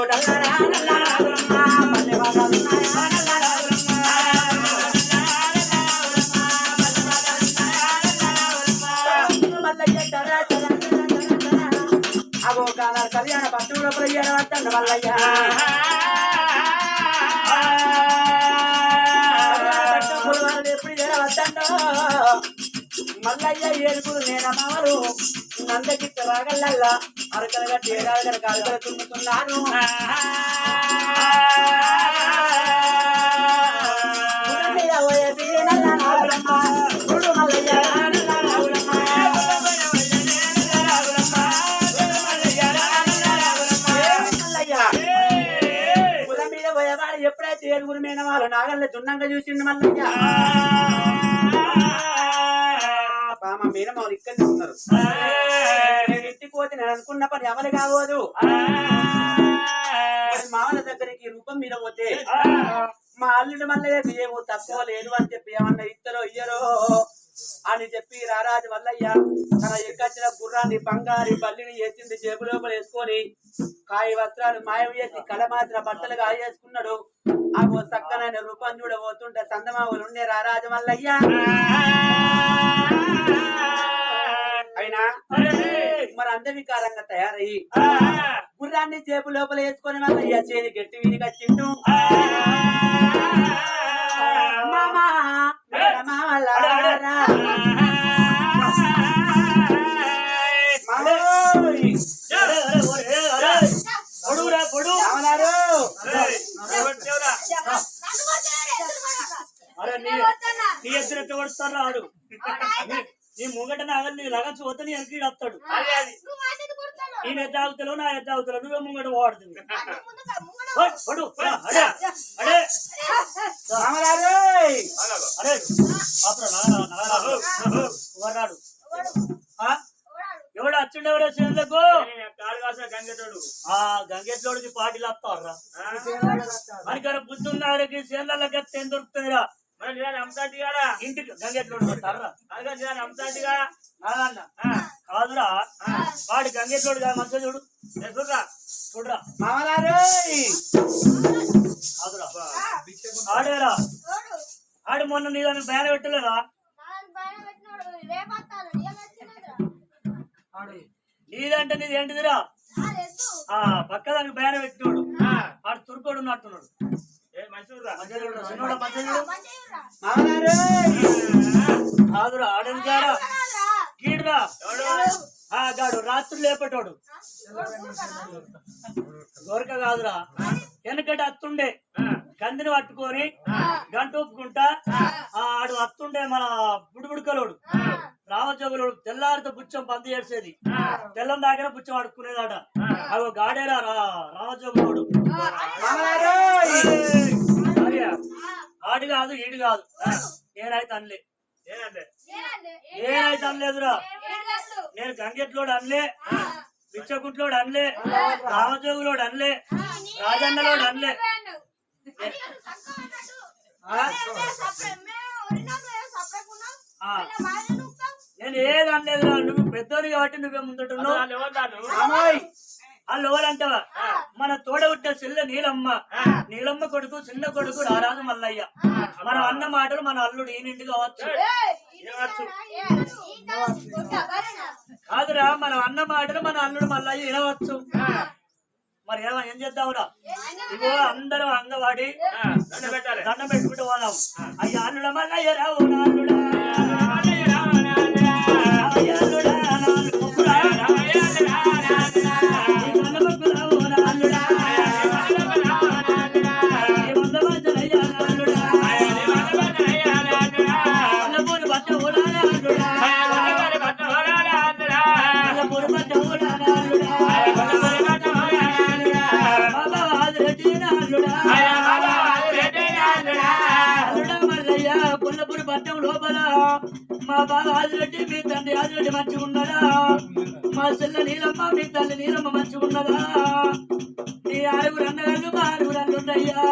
shoulda Mangayya ఏడుపులు నేనమారు నందకిత్త రాగల్లల్లా అరకలుగా తేడాలుగా కాలుగా తుమ్ముతున్నాను. ఎప్పుడైతే ఏడుగురు మీద వాళ్ళు నాగల్లో దున్నంగా చూసింది మల్లయ్య. మా మీనమాలు ఇక్కడనే ఉన్నారు. నేను ఇంటికి పోతే నేను అనుకున్న పని అమలు కావదు. మామల దగ్గరికి రూపం మీద పోతే మా అల్లుడు మల్లయ్య ఏమో తక్కువ లేదు అని చెప్పి ఏమన్నా ఇద్దరో ఇయ్యరో అని చెప్పి రారాజు మల్లయ్య తన ఎక్కచ్చిన గుర్రాన్ని బంగారి బల్లిని ఎత్తింది జేబు లోపల వేసుకొని కాయి వస్త్రాలు మాయం చేసి కలమాసిన బట్టలుగా వేసుకున్నాడు ఆ ఓ చక్కనైన రూపం చూడబోతుంటే సందమావులు ఉండే రారాజు మల్లయ్య అయినా? మరి అంధవికారంగా తయారయ్యి. గుర్రాన్ని చేపు లోపల వేసుకొని మాకు అయ్యా చేని గట్టి వీధికి వచ్చిండు నీ ఎదురు ఎత్తగొడుతారు రాడు? నీ ముంగట నాగని నీ లాగా చూస్తే నీ ఎరికి వస్తాడు ఈ ఎద్ద నా ఎద్ద నువ్వే ముంగట వాడుతుంది ఎవరాడు? ఎవడు? వచ్చిండెవడో చేనులకు గంగెట్లోడికి పాటిలు వస్తారా మనకి బుద్ధి ఉన్నాడు చేనులకి దొరుకుతుందిరా ఇంటికి గంగెట్లోడు కొట్టారా నాన్న కాదురా. వాడి గంగెట్లోడు కాదు మంచిగా చూడు. చూడరా? చూడరా? మామలారు కాదురా. ఆడేరా. ఆడు మొన్న నీ దాన్ని బయాన పెట్టలేదా? నీదంటే నీది ఏంటిదిరా? ఆ పక్క దానికి బయాన పెట్టినోడు. ఆడు తురుకోడు ఉన్నట్టున్నాడు. మంచిగా చూడు, ఆడని గాడు రాత్రి లేపేటోడు. గోరక కాదురా. వెనకటి అత్తుండే. కందిని పట్టుకొని గంట ఊపుకుంటా ఆ. ఆడు అత్తుండే మన బుడిబుడికలోడు. రామజోగులోడు తెల్లారితో బుచ్చం పంది చేసేది తెల్లం దాకా బుచ్చం అడుక్కునేదాడ అవి గాడేరా రా- రామజోగులోడు మామలారు భార్య, ఆడు కాదు ఈడు కాదు. నేనైతే అనలే. నేనైతే అనలేదురా. నేను గంగెట్లోడు అనలే. పిచ్చగుట్లోడు అనలే. రామజోగులోడు అనలే. రాజన్నలోడు అనలే. నేను ఏది అనలేదురా. నువ్వు పెద్దోడు కాబట్టి నువ్వే ముందుంటున్నావు. వాళ్ళు ఎవరంటావా మన తోడ పుట్టిన చెల్లె నీలమ్మ నీలమ్మ కొడుకు చిన్న కొడుకు రారాజు మల్లయ్య. మనం అన్న మాటలు మన అల్లుడు ఈ నిండు కావచ్చు కాదురా మనం అన్న మాటలు మన అల్లుడు మల్లయ్య వినవచ్చు. మరి ఏమో ఏం చేద్దావురా ఇగో అందరూ అంగవాడి. దండం పెట్టుకుంటూ పోదాం. అయ్యా అల్లుడ మల్లయ్య రావు అల్లుడా లోపల. మా బావ ఆదిరెడ్డి మీ తండ్రి ఆదిరెడ్డి మంచిగా ఉన్నదా మా చెల్ల నీలమ్మ మీ తల్లి నీలమ్మ మంచిగా ఉన్నదా? నీ ఆరుగురు అన్నగారు మా ఆరుగురు అల్లుండయ్యా.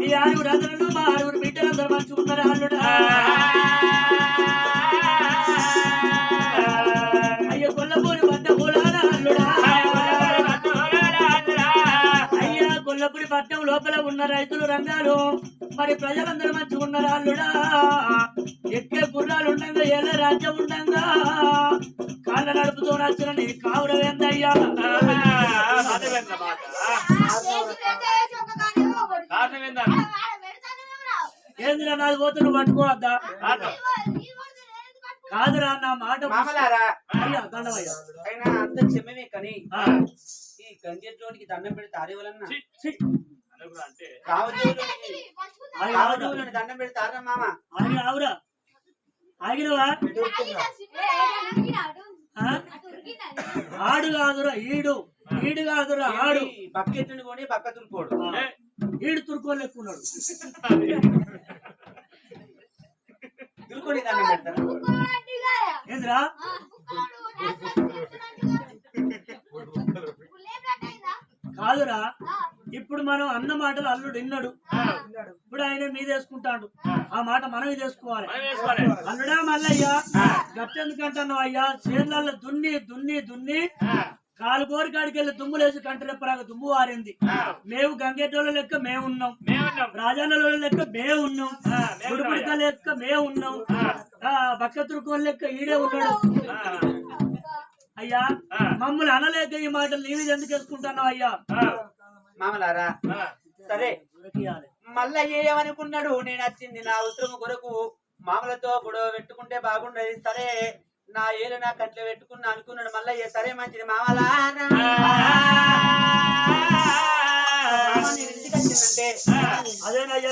నీ ఆరుగురు అన్నలు మా ఆరుగురు బిడ్డలందరూ మంచిగా ఉన్నారా అల్లుడా? అయ్యో కొల్లపూరి పట్ట పూలాల అల్లుడా? అయ్యా కొల్లపూరి పట్టణం లోపల ఉన్న రైతులు రంగాలు మరి ప్రజలందరూ మంచిగా ఉన్నారా అల్లుడా? ఎక్కే గుర్రాలు ఉండంగా ఏళ్ళ రాజ్యం ఉండంగా. కాళ్ళ నడుపుతూ నచ్చిన నీ కావుడ ఏందయ్యా ఏందిరా నాది పోతే నువ్వు పట్టుకోవద్దా? కాదురా నా మాట అయినా అంత క్షమమే కానీ ఈ గంగెట్లోనికి దండం పెడితే ఆరే వలన ఛీ, రావజోలునికి. ఆగి ఆవురా. రావజోలుని దండం పెడితే ఆరా మామ? ఆవురా. ఆగినవా? ఆడు కాదురా ఈడు. ఈడు కాదురా ఆడు. ఈ బకెట్ని కొని పక్క తురుకోడు ఈడు తురుకోలేకున్నాడు తురుకొని దండం పెడతారు? ఏంద్రా? కాదురా ఇప్పుడు మనం అన్న మాటలు అల్లుడు విన్నాడు. ఇప్పుడు ఆయన మీదేసుకుంటాడు ఆ మాట మనం వేసుకోవాలి అల్లుడా మల్లయ్య గట్టెందుకంటున్నావు అయ్యా చేనులలో దున్ని దున్ని దున్ని కాలు కోరి కాడికి వెళ్ళి దుమ్ములేసి కంటరెప్పరాగా దుమ్ము వారింది. మేము గంగేటోళ్ళ లెక్క మేము ఉన్నాం. లెక్క మేము ఉన్నాం. గుడిపిడక లెక్క మేము ఉన్నాం. తురుకోని లెక్క ఈడే ఉన్నాడు. అయ్యా మమ్మల్ని అనలేక ఈ మాటలు నీవి ఎందుకు వేసుకుంటున్నావు అయ్యా మామలారా సరే. మళ్ళా ఏమనుకున్నాడు? నేను వచ్చింది నా అవసరం కొరకు మామలతో గొడవ పెట్టుకుంటే బాగుండేది. సరే నా ఏలు నా కంట్లో పెట్టుకున్నా అనుకున్నాడు. మళ్ళా ఏ సరే మంచిది. మామలా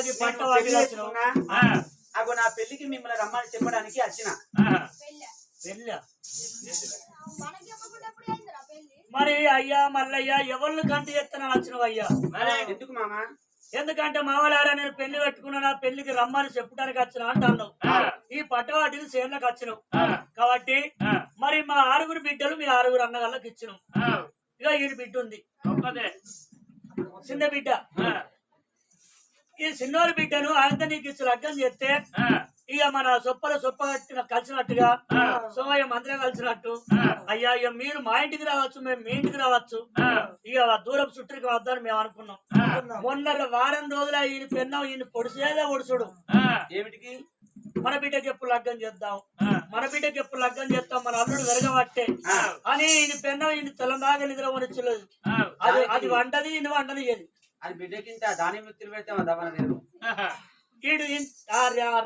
ఈ పంట. అగో నా పెళ్ళికి మిమ్మల్ని రమ్మని చెప్పడానికి వచ్చిన. పెళ్ళా? మరి అయ్యా మల్లయ్య ఎవరిని కంటి ఎత్తన వచ్చినవు అయ్యా ఎందుకు మామ? ఎందుకంటే మామలారా నేను పెళ్ళి పెట్టుకున్నా పెళ్ళికి రమ్మని చెప్పడానికి వచ్చిన అంటాను ఈ పట్టవాటికి సేనలకు వచ్చినావు. కాబట్టి మరి మా ఆరుగురు బిడ్డలు మీ ఆరుగురు అన్నగాళ్ళకి ఇచ్చినాం. ఇక ఈ బిడ్డ ఉంది. చిన్న బిడ్డ. ఈ చిన్నోరి బిడ్డను ఆయనతో నీకు ఇచ్చి లగ్గం చేస్తే ఇక మన సొప్పల సొప్ప కట్టిన కలిసినట్టుగా సోమయ్య మంత్రం కలిసినట్టు. అయ్యా ఇక మీరు మా ఇంటికి రావచ్చు మేము మీ ఇంటికి రావచ్చు. ఇక దూరం చుట్టూకి వద్దని మేము అనుకున్నాం. మొన్న వారం రోజుల ఈయన పెన్నాం ఈయన పొడిసేదే ఒడుచుడు ఏమిటికి? మన బిడ్డకి ఎప్పుడు లగ్గం చేద్దాం. మన బిడ్డకి ఎప్పుడు లగ్గం చేస్తాం మన అల్లుడు వెరగబట్టే. అని ఈయన పెన్నాం ఈయన తెలంగాణ నిద్ర వనిచ్చలేదు అది అది వంటది ఈయన వంటది ఏది? అది బిడ్డకింత దాని మిత్రులు పెడితే దవన నేను? ఈడు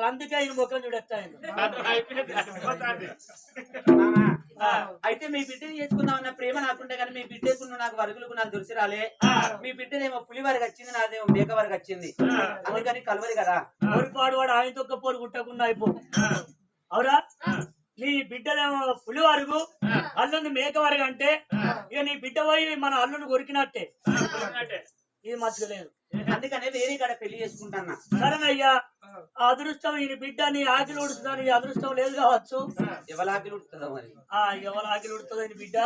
రందుకే ఈయన ముఖం చూడెత్తాయను మామ, అయితే మీ బిడ్డని చేసుకుందాం అన్న ప్రేమ నాకుంటే కానీ మీ బిడ్డకు నాకు వరుగులకు నాకు దొరిసి రాలే. మీ బిడ్డనేమో పులి వరకు వచ్చింది నాదేమో మేక వరకు వచ్చింది. అందుకని కలవదు కదా. ఓడిపాడు వాడు ఆయన తొక్క పోరు కుట్టకుండా అయిపో. అవురా? నీ బిడ్డలేమో పులి వరకు అల్లుని మేక వరకు అంటే ఇక నీ బిడ్డ పోయి మన అల్లుని కొరికినట్టే. ఇది మచ్చలేదు అందుకనే వేరే కాడ పెళ్ళి చేసుకుంటాన్నా. సరేనయ్యా. ఆ. అదృష్టం ఈయన బిడ్డ నీ ఆకిలి ఉడుతుందని ఈ అదృష్టం లేదు కావచ్చు. ఎవలాకి ఉడుతుందో మరి? ఆ ఎవరు ఆకిలి ఉడుతుంది బిడ్డ?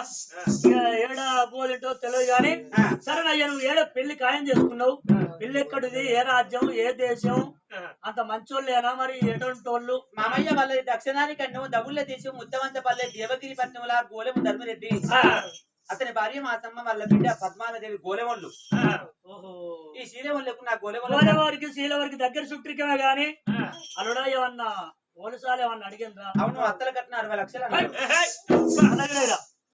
ఇక ఏడ పోదేంటో తెలియదు కానీ సరేనయ్యా నువ్వు ఏడ పెళ్ళి ఖాయం చేసుకున్నావు? పెళ్ళి ఎక్కడిది? ఏ రాజ్యం? ఏ దేశం? అంత మంచోళ్ళేనా మరి ఎటువంటి వాళ్ళు మామయ్య వాళ్ళ దక్షిణానికి అన్నం దగుళ్ళ దేశం ముద్దవంత పల్లె దేవగిరి పట్నంలా గోలెము ధర్మిరెడ్డి. అతని భార్య మాసమ్మ వాళ్ళ బిడ్డ పద్మాలదేవి గోలెవళ్ళు. ఓహో. ఈ శీలవల్లకు నా గోలెవల్ల గోదావరికి శీలవరికి దగ్గర చుట్టరికమే గాని అల్లుడా ఏమన్నా పోలీసాలు ఏమన్నా అడిగిందా అవును అత్తల కట్టిన అరవై లక్షలు